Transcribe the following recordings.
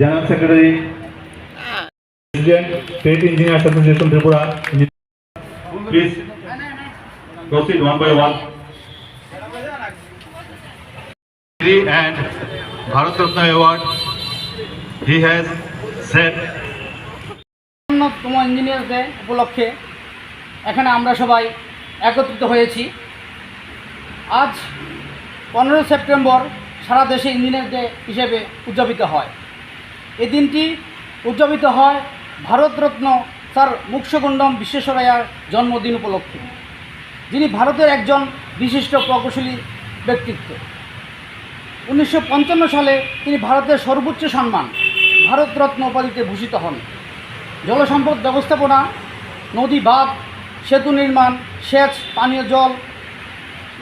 General secretary state engineer association Tripura please proceed one by one and Bharat ইঞ্জিনিয়ারদের উপলক্ষে এখানে আমরা সবাই একত্রিত হয়েছি। আজ পনেরোই সেপ্টেম্বর সারা দেশে ইঞ্জিনিয়ার ডে হিসেবে উদযাপিত হয়। এই দিনটি উদযাপিত হয় ভারতরত্ন স্যার মুক্ষগণ্ডম বিশ্বেশ্বরায়ার জন্মদিন উপলক্ষে, যিনি ভারতের একজন বিশিষ্ট প্রকৌশলী ব্যক্তিত্ব। উনিশশো পঞ্চান্ন সালে তিনি ভারতের সর্বোচ্চ সম্মান, ভারতরত্ন উপাধিতে ভূষিত হন। জলসম্পদ ব্যবস্থাপনা, নদী বাঁধ, সেতু নির্মাণ, সেচ, পানীয় জল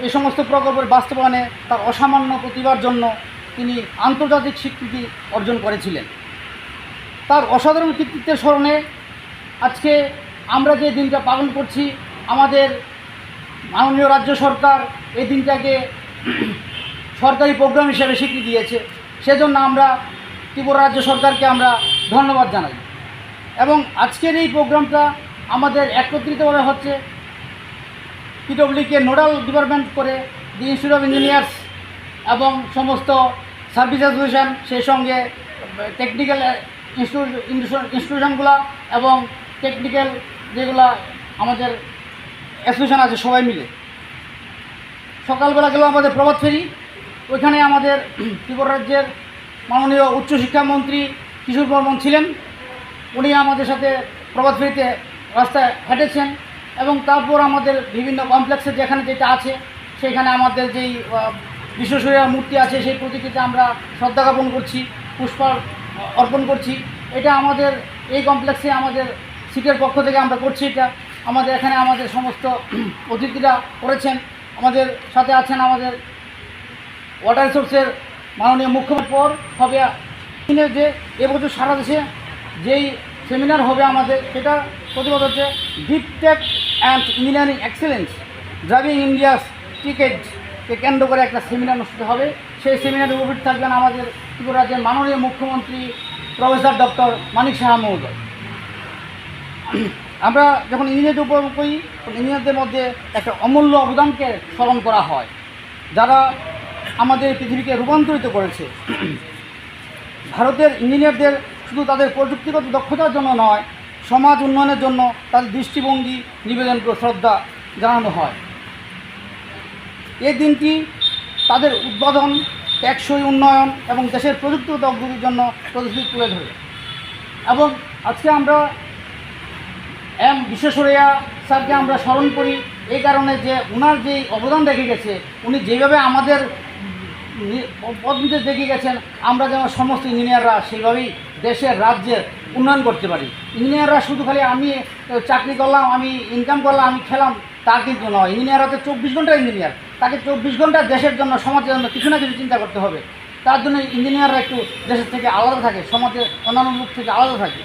এই সমস্ত প্রকল্পের বাস্তবায়নে তার অসামান্য প্রতিভার জন্য তিনি আন্তর্জাতিক স্বীকৃতি অর্জন করেছিলেন। তার অসাধারণ কৃতিত্বের স্মরণে আজকে আমরা যে দিনটা পালন করছি, আমাদের মাননীয় রাজ্য সরকার এই দিনটাকে সরকারি প্রোগ্রাম হিসেবে স্বীকৃতি দিয়েছে। সেজন্য আমরা ত্রিপুরা রাজ্য সরকারকে আমরা ধন্যবাদ জানাই। এবং আজকের এই প্রোগ্রামটা আমাদের একত্রিত একত্রিতভাবে হচ্ছে পিডব্লিউকে নোডাল ডিপার্টমেন্ট করে দি ইনস্টিটিউট অফ ইঞ্জিনিয়ার্স এবং সমস্ত সার্ভিস অ্যাসোসিয়েশন, সেই সঙ্গে টেকনিক্যাল ইনস্টিটিউশনগুলো এবং টেকনিক্যাল যেগুলা আমাদের অ্যাসোসিয়েশন আছে, সবাই মিলে। সকালবেলা গেল আমাদের প্রভাত ফেরি। ওইখানে আমাদের ত্রিপুরা রাজ্যের মাননীয় উচ্চশিক্ষামন্ত্রী কিশোর বর্মন ছিলেন। উনি আমাদের সাথে প্রভাত ফেরিতে রাস্তায় হেঁটেছেন এবং তারপর আমাদের বিভিন্ন কমপ্লেক্সে যেখানে যেটা আছে, সেখানে আমাদের যেই বিশ্বসূর্যা মূর্তি আছে, সেই প্রতীকটিতে আমরা শ্রদ্ধা জ্ঞাপন করছি। পুষ্প অর্পণ করছি। এটা আমাদের, এই কমপ্লেক্সে আমাদের সিটের পক্ষ থেকে আমরা করছি এটা। আমাদের এখানে আমাদের সমস্ত অতিথিরা করেছেন। আমাদের সাথে আছেন আমাদের ওয়াটার রিসোর্সের মাননীয় মুখ্যমন্ত্রী। পর হবে যে এবছর সারা দেশে যেই সেমিনার হবে আমাদের, সেটা প্রতিবাদ হচ্ছে deep tech and engineering excellence driving India's টিকেটকে কেন্দ্র করে একটা সেমিনার অনুষ্ঠিত হবে। সেই সেমিনারে উপস্থিত থাকবেন আমাদের ত্রিপুরা রাজ্যের মাননীয় মুখ্যমন্ত্রী প্রফেসর ডক্টর মানিক সাহা মহোদয়। আমরা যখন ইঞ্জিনিয়ারদের উপর করি ইঞ্জিনিয়ারদের মধ্যে একটা অমূল্য অবদানকে স্মরণ করা হয়, যারা আমাদের পৃথিবীকে রূপান্তরিত করেছে। ভারতের ইঞ্জিনিয়ারদের শুধু তাদের প্রযুক্তিগত দক্ষতার জন্য নয়, সমাজ উন্নয়নের জন্য তাদের দৃষ্টিভঙ্গি, নিবেদন করে শ্রদ্ধা জানানো হয়। এই দিনটি তাদের উদ্বোধন টেকসই উন্নয়ন এবং দেশের প্রযুক্তিগত অগ্রগতির জন্য প্রতিশ্রুতি তুলে ধরে এবং আজকে আমরা এম বিশ্বেশ্বরৈয়া স্যারকে আমরা স্মরণ করি এই কারণে যে ওনার যে অবদান রেখে গেছে, উনি যেভাবে আমাদের পথ দেখে গেছেন, আমরা যেন সমস্ত ইঞ্জিনিয়াররা সেইভাবেই দেশের রাজ্যের উন্নয়ন করতে পারি। ইঞ্জিনিয়াররা শুধু খালি আমি চাকরি করলাম, আমি ইনকাম করলাম, আমি খেলাম, তা কিন্তু নয়। ইঞ্জিনিয়াররা তো চব্বিশ ঘণ্টা ইঞ্জিনিয়ার। তাকে চব্বিশ ঘণ্টা দেশের জন্য, সমাজের জন্য কিছু না কিছু চিন্তা করতে হবে। তার জন্য ইঞ্জিনিয়াররা একটু দেশের থেকে আলাদা থাকে, সমাজের অন্যান্য লোক থেকে আলাদা থাকে।